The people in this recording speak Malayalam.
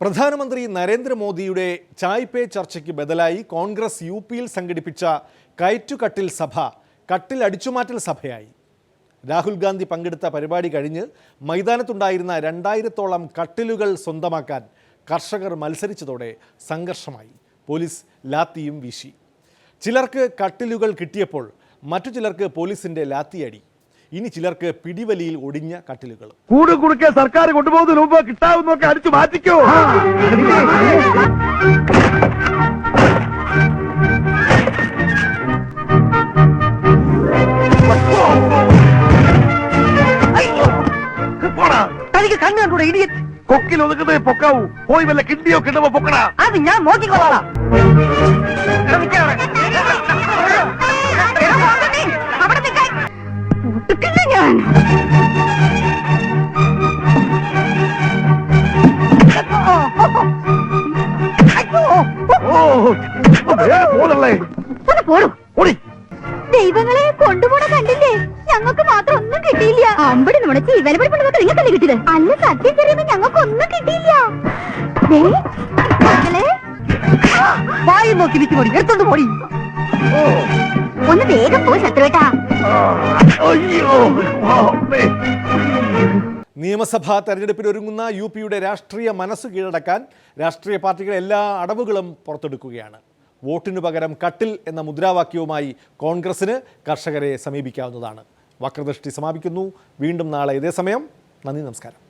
പ്രധാനമന്ത്രി നരേന്ദ്രമോദിയുടെ ചായ് പേ ചർച്ചയ്ക്ക് ബദലായി കോൺഗ്രസ് യു പിയിൽ സംഘടിപ്പിച്ച കയറ്റുകട്ടിൽ സഭ കട്ടിൽ അടിച്ചുമാറ്റൽ സഭയായി. രാഹുൽ ഗാന്ധി പങ്കെടുത്ത പരിപാടി കഴിഞ്ഞ് മൈതാനത്തുണ്ടായിരുന്ന രണ്ടായിരത്തോളം കട്ടിലുകൾ സ്വന്തമാക്കാൻ കർഷകർ മത്സരിച്ചതോടെ സംഘർഷമായി. പോലീസ് ലാത്തിയും വീശി. ചിലർക്ക് കട്ടിലുകൾ കിട്ടിയപ്പോൾ മറ്റു ചിലർക്ക് പോലീസിന്റെ ലാത്തിയടി. ഇനി ചിലർക്ക് പിടിവലിയിൽ ഒടിഞ്ഞ കട്ടിലുകൾ കൂട് കുടുക്കെ സർക്കാർ കൊണ്ടുപോകുന്നതിന് മുമ്പ് കിട്ടാവുന്നൊക്കെ അടിച്ചു മാറ്റിക്കോ. കൊക്കിൽ ഒതുക്കുന്നത് പൊക്കാവൂ. പോയി വല്ല കിണ്ടിയോ കിട്ടുമ്പോ പൊക്കണ. അത് ഞാൻ നോക്കിക്കോളാം. ഓ ഓടി ദൈവങ്ങളെ കൊണ്ടുപോണ കണ്ടില്ലേ ഞങ്ങൾക്ക് മാത്രം ഒന്നും കിട്ടിയില്ല അമ്പടി നുണച്ച് വില പഠിപ്പുള്ളതൊക്കെ നിങ്ങൾക്കല്ലേ കിട്ടിയത് അല്ല സത്യം പറയുമ്പോ ഞങ്ങൾക്ക് ഒന്നും കിട്ടിയില്ല വായി നോക്കി പോടി എടുത്തോണ്ട് പോടി ഒന്ന് വേഗം പോയി ശത്രുവേട്ടാ. നിയമസഭാ അയ്യോ ഒരുങ്ങുന്ന യു പിയുടെ രാഷ്ട്രീയ മനസ്സ് കീഴടക്കാൻ രാഷ്ട്രീയ പാർട്ടികൾ എല്ലാ അടവുകളും പുറത്തെടുക്കുകയാണ്. വോട്ടിനു പകരം കട്ടിൽ എന്ന മുദ്രാവാക്യവുമായി കോൺഗ്രസിന് കർഷകരെ സമീപിക്കാവുന്നതാണ്. വക്രദൃഷ്ടി സമാപിക്കുന്നു. വീണ്ടും നാളെ ഇതേ സമയം. നന്ദി നമസ്കാരം.